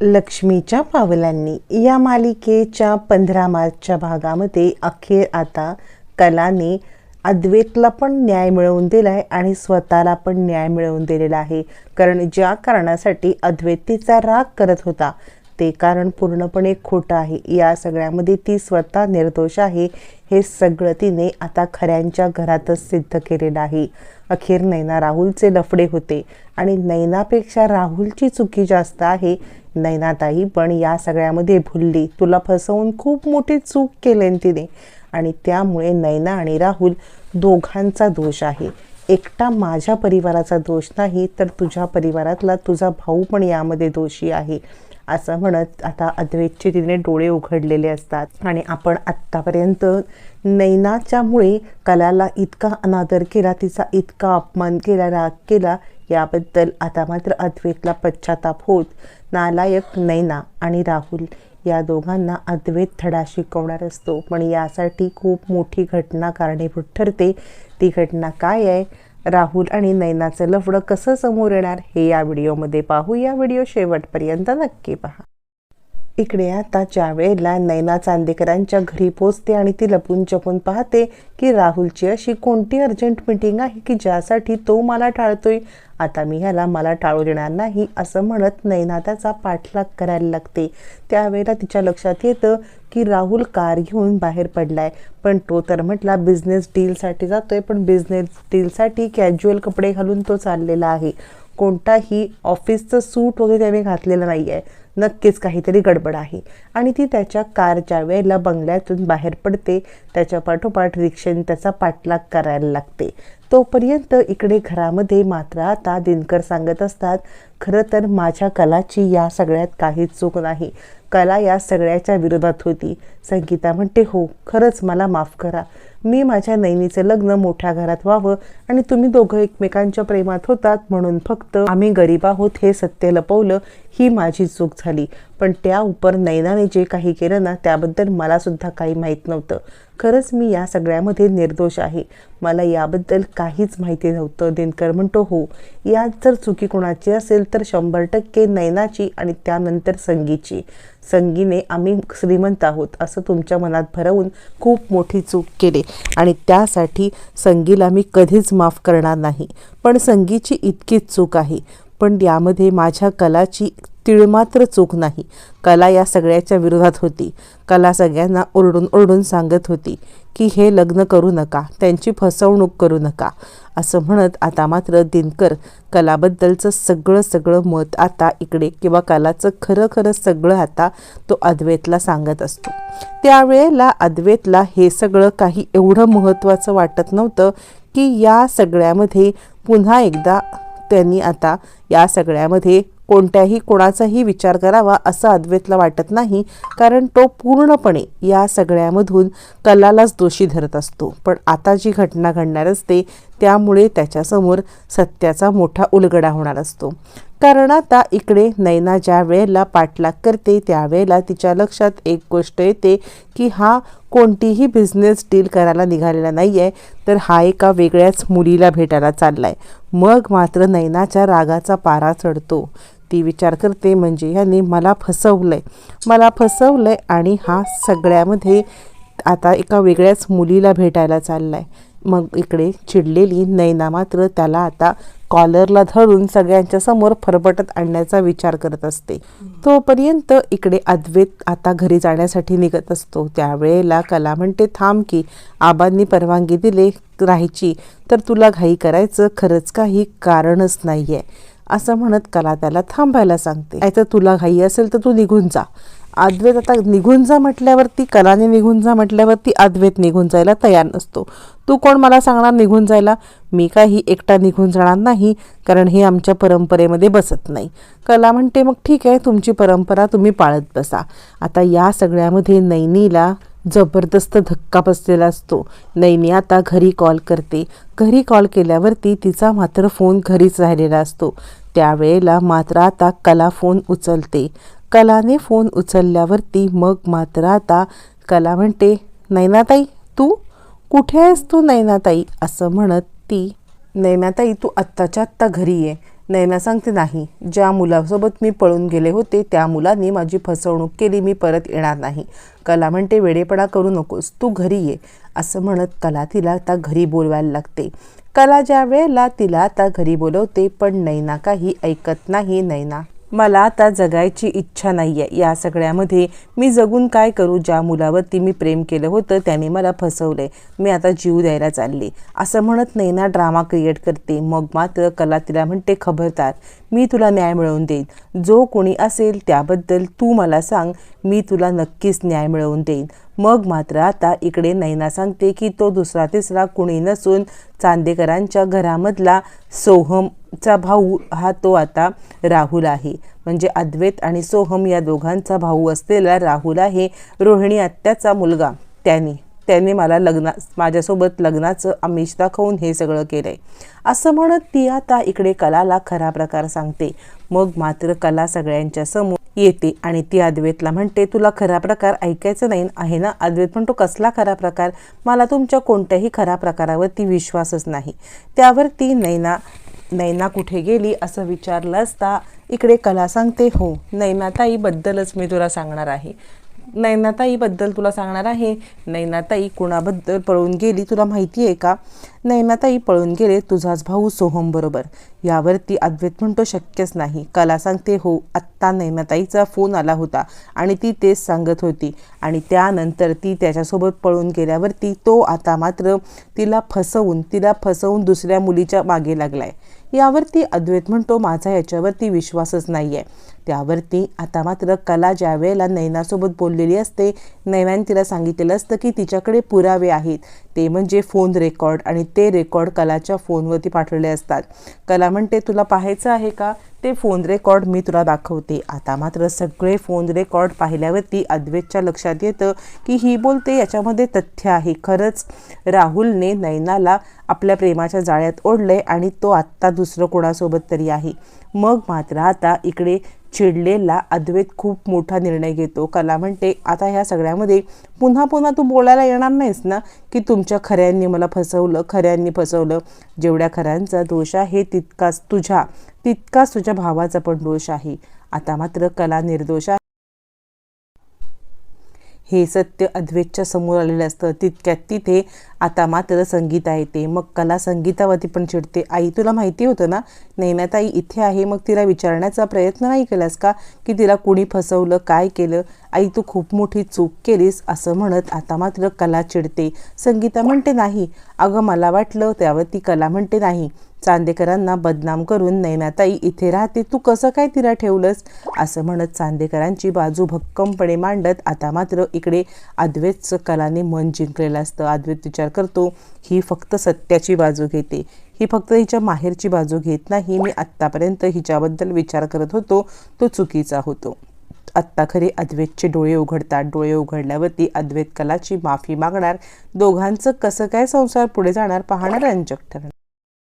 लक्ष्मीच्या पावलांनी. या मालिकेच्या पंधरा मार्चच्या भागामध्ये अखेर आता कलाने अद्वैतला पण न्याय मिळवून दिला आहे आणि स्वतःला पण न्याय मिळवून दिलेला आहे. कारण ज्या कारणासाठी अद्वैत तिचा राग करत होता ते कारण पूर्णपणे खोटं आहे. या सगळ्यामध्ये ती स्वतः निर्दोष आहे. हे सगळं तिने आता खऱ्यांच्या घरातच सिद्ध केलेलं आहे. अखेर नैना राहुलचे लफडे होते आणि नैनापेक्षा राहुलची चुकी जास्त आहे. नैनाताई पण या सगळ्यामध्ये भुलली. तुला फसवून खूप मोठी चूक केली तिने. आणि त्यामुळे नैना आणि राहुल दोघांचा दोष आहे. एकटा माझ्या परिवाराचा दोष नाही तर तुझ्या परिवारातला तुझा भाऊ पण यामध्ये दोषी आहे. असं म्हणत आता अद्वैतचे तिने डोळे उघडलेले असतात. आणि आपण आत्तापर्यंत नैनाच्यामुळे कलाला इतका अनादर केला तिचा इतका अपमान केला राग केला याबद्दल आता मात्र अद्वैतला पश्चाताप होत नालायक नैना आणि राहुल या दोघांना अद्वैत धडा शिकवणार असतो. पण यासाठी खूप मोठी घटना कारणीभूत ठरते. ती घटना काय आहे? राहुल आणि नैनाचं लफडं कसं समोर येणार हे या व्हिडिओमध्ये पाहू या व्हिडिओ शेवटपर्यंत नक्की पहा. इकडे आता ज्या वेळेला नैना चांदेकरांच्या घरी पोचते आणि ती लपून चपून पाहते की राहुलची अशी कोणती अर्जंट मिटिंग आहे की ज्यासाठी तो मला टाळतोय? आता मी ह्याला मला टाळू देणार नाही असं म्हणत नैना त्याचा पाठलाग करायला लागते. त्यावेळेला तिच्या लक्षात येतं की राहुल कार घेऊन बाहेर पडलाय. पण तो तर म्हटला बिझनेस डीलसाठी जातोय पण बिझनेस डीलसाठी कॅज्युअल कपडे घालून तो चाललेला आहे. कोणताही ऑफिसचं सूट वगैरे त्याने घातलेलं नाही आहे नक्कीच काहीतरी गडबड आहे. आणि ती त्याच्या कारच्या वेळेला बंगल्यातून बाहेर पडते. त्याच्या पाठोपाठ रिक्षेने त्याचा पाठलाग करायला लागते. तोपर्यंत इकडे घरामध्ये मात्र आता दिनकर सांगत असतात खरं तर माझ्या कलाची या सगळ्यात काहीच चूक नाही. कला या सगळ्याच्या विरोधात होती. संगीता म्हणते हो खरंच मला माफ करा. मी माझ्या नैनीचं लग्न मोठ्या घरात व्हावं आणि तुम्ही दोघं एकमेकांच्या प्रेमात होतात म्हणून फक्त आम्ही गरीब आहोत हे सत्य लपवलं ही माझी चूक झाली. पण त्या उपर नैनाने जे काही केलं ना त्याबद्दल मलासुद्धा काही माहीत नव्हतं. खरंच मी या सगळ्यामध्ये निर्दोष आहे. मला याबद्दल काहीच माहिती नव्हतं. दिनकर म्हणतो हो यात जर चुकी कोणाची असेल तर शंभर टक्के नैनाची आणि त्यानंतर संगीची. संगीने आम्ही श्रीमंत आहोत असं तुमच्या मनात भरवून खूप मोठी चूक केली. आणि त्यासाठी संगीला मी कधीच माफ करणार नाही. पण संगीची इतकीच चूक आहे. पण यामध्ये माझ्या कलाची तिळमात्र चूक नाही. कला या सगळ्याच्या विरोधात होती. कला सगळ्यांना ओरडून ओरडून सांगत होती की हे लग्न करू नका त्यांची फसवणूक करू नका असं म्हणत आता मात्र दिनकर कलाबद्दलचं सगळं सगळं मत आता इकडे किंवा कलाचं खरं खरं सगळं आता तो अद्वैतला सांगत असतो. त्यावेळेला अद्वैतला हे सगळं काही एवढं महत्त्वाचं वाटत नव्हतं की या सगळ्यामध्ये पुन्हा एकदा त्यांनी आता या सगळ्यामध्ये कोणत्याही कोणाचाही विचार करावा असं अद्वैतला वाटत नाही कारण तो पूर्णपणे या सगळ्यामधून कलालाच दोषी धरत असतो. पण आता जी घटना घडणार असते त्यामुळे त्याच्यासमोर सत्याचा मोठा उलगडा होणार असतो. कारण आता इकडे नैना ज्या वेळेला पाठलाग करते त्यावेळेला तिच्या लक्षात एक गोष्ट येते की हा कोणतीही बिझनेस डील करायला निघालेला नाही आहे तर हा एका वेगळ्याच मुलीला भेटायला चालला आहे मग मात्र नैनाच्या रागाचा पारा चढतो. ती विचार करते म्हणजे ह्याने मला फसवलंय. मला फसवलंय आणि हा सगळ्यामध्ये आता एका वेगळ्याच मुलीला भेटायला चाललाय. मग इकडे चिडलेली नैना मात्र त्याला आता कॉलरला धरून सगळ्यांच्या समोर फरफटत आणण्याचा विचार करत असते. तोपर्यंत इकडे अद्वैत आता घरी जाण्यासाठी निघत असतो. त्यावेळेला कला म्हणते थांब की आबांनी परवानगी दिले राहायची तर तुला घाई करायचं खरंच काही कारणच नाही आहे असं म्हणत कला त्याला थांबायला सांगते. नाही तर तुला घाई असेल तर तू निघून जा. अद्वैत आता निघून जा म्हटल्यावरती कलाने निघून जा म्हटल्यावरती अद्वैत निघून जायला तयार नसतो. तू कोण मला सांगणार निघून जायला? मी काही एकटा निघून जाणार नाही कारण हे आमच्या परंपरेमध्ये बसत नाही. कला म्हणते मग ठीक आहे तुमची परंपरा तुम्ही पाळत बसा. आता या सगळ्यामध्ये नैनीला जबरदस्त धक्का बसलेला असतो. नैनी आता घरी कॉल करते. घरी कॉल केल्यावरती तिचा मात्र फोन घरीच राहिलेला असतो. त्यावेळेला मात्र आता कला फोन उचलते. कलाने फोन उचलल्यावरती मग मात्र आता कला म्हणते नैनाताई तू कुठे आहेस तू नैनाताई? असं म्हणत ती नैनाताई तू आत्ताच्या आत्ता घरी ये. नैना सांगते नाही ज्या मुलासोबत मी पळून गेले होते त्या मुलांनी माझी फसवणूक केली मी परत येणार नाही. कला म्हणते वेडेपणा करू नकोस तू घरी ये. असं म्हणत कला तिला आता घरी बोलवायला लागते. कला ज्या वेळेला तिला आता घरी बोलवते पण नैना काही ऐकत नाही नैना. मला आता जगायची इच्छा नाही आहे या सगळ्यामध्ये मी जगून काय करू? ज्या मुलावरती मी प्रेम केलं होतं त्याने मला फसवले मी आता जीव द्यायला चालली. असं म्हणत नैना ड्रामा क्रिएट करते. मग मात्र कला तिला म्हणते खबरदार मी तुला न्याय मिळवून देईन. जो कोणी असेल त्याबद्दल तू मला सांग. मी तुला नक्कीच न्याय मिळवून देईन. मग मात्र आता इकडे नैना सांगते की तो दुसरा तिसरा कुणी नसून चांदेकरांच्या घरामधला सोहमचा भाऊ हा तो आता राहुल आहे. म्हणजे अद्वैत आणि सोहम या दोघांचा भाऊ असलेला राहुल आहे रोहिणी आत्याचा मुलगा. त्याने त्याने मला लग्ना माझ्यासोबत लग्नाचं आमिष दाखवून हे सगळं केलंय. असं म्हणत ती आता इकडे कलाला खरा प्रकार सांगते. मग मात्र कला सगळ्यांच्या समोर येते. आणि ती अद्वैतला म्हणते तुला खरा प्रकार ऐकायचं नाही आहे ना? अद्वैत म्हणतो कसला खरा प्रकार? मला तुमच्या कोणत्याही खरा प्रकारावरती विश्वासच नाही. त्यावर ती नैना नैना कुठे गेली असं विचारलं असता इकडे कला सांगते हो नैनाताईबद्दलच मी तुला सांगणार आहे. नैनाताईबद्दल तुला सांगणार आहे. नैनाताई कुणाबद्दल पळून गेली तुला माहिती आहे का? नैनाताई पळून गेले तुझाच भाऊ सोहम बरोबर. यावरती अद्वैत म्हणतो शक्यच नाही. कला सांगते हो आत्ता नैनाताईचा फोन आला होता आणि ती तेच सांगत होती आणि त्यानंतर ती त्याच्यासोबत पळून गेल्यावरती तो आता मात्र तिला फसवून तिला फसवून दुसऱ्या मुलीच्या मागे लागलाय. यावरती अद्वैत म्हणतो माझा याच्यावरती विश्वासच नाही आहे त्यावरती आता मात्र कला ज्या वेळेला नैनासोबत बोललेली असते नैनाने तिला सांगितलेलं असतं की तिच्याकडे पुरावे आहेत. ते म्हणजे फोन रेकॉर्ड आणि ते रेकॉर्ड कलाच्या फोनवरती पाठवले असतात. कला म्हणते तुला पाहायचं आहे का? ते फोन रेकॉर्ड मी तुला दाखवते. आता मात्र सगळे फोन रेकॉर्ड पाहिल्यावरती अद्वैतच्या लक्षात येतं की ही बोलते याच्यामध्ये तथ्य आहे. खरंच राहुलने नैनाला आपल्या प्रेमाच्या जाळ्यात ओढलंय आणि तो आत्ता दुसरं कोणासोबत तरी आहे. मग मात्र आता इकडे चिडलेला अद्वैत खूप मोठा निर्णय घेतो. कला म्हणते आता ह्या सगळ्यामध्ये पुन्हा पुन्हा तू बोलायला येणार नाहीस ना? की तुमच्या खऱ्यांनी मला फसवलं खऱ्यांनी फसवलं? जेवढ्या खऱ्यांचा दोष आहे तितकाच तुझ्या तितकाच तुझ्या भावाचा पण दोष आहे. आता मात्र कला निर्दोष आहे. हे सत्य अद्वैतच्या समोर आलेलं असतं. तितक्यात तिथे आता मात्र संगीता येते मग कला संगीतावरती पण चिडते. आई तुला माहिती होतं ना? नैनाताई इथे आहे मग तिला विचारण्याचा प्रयत्न नाही केलास का? की तिला कुणी फसवलं काय केलं? आई तू खूप मोठी चूक केलीस असं म्हणत आता मात्र कला चिडते. संगीता म्हणते नाही. अगं मला वाटलं त्यावर ती कला म्हणते नाही. चांदेकरांना बदनाम करून नैनाताई इथे राहते तू कसं काय तिला ठेवलंस? असं म्हणत चांदेकरांची बाजू भक्कमपणे मांडत आता मात्र इकडे अद्वैतचं कलाने मन जिंकलेलं असतं. अद्वैत विचार करतो ही फक्त सत्याची बाजू घेते. ही फक्त हिच्या माहेरची बाजू घेत नाही. मी आत्तापर्यंत हिच्याबद्दल विचार करत होतो तो चुकीचा होतो. आत्ता खरे अद्वैतचे डोळे उघडतात. डोळे उघडल्यावरती अद्वैत कलाची माफी मागणार दोघांचं कसं काय संसार पुढे जाणार पाहणार रंजक ठरणार.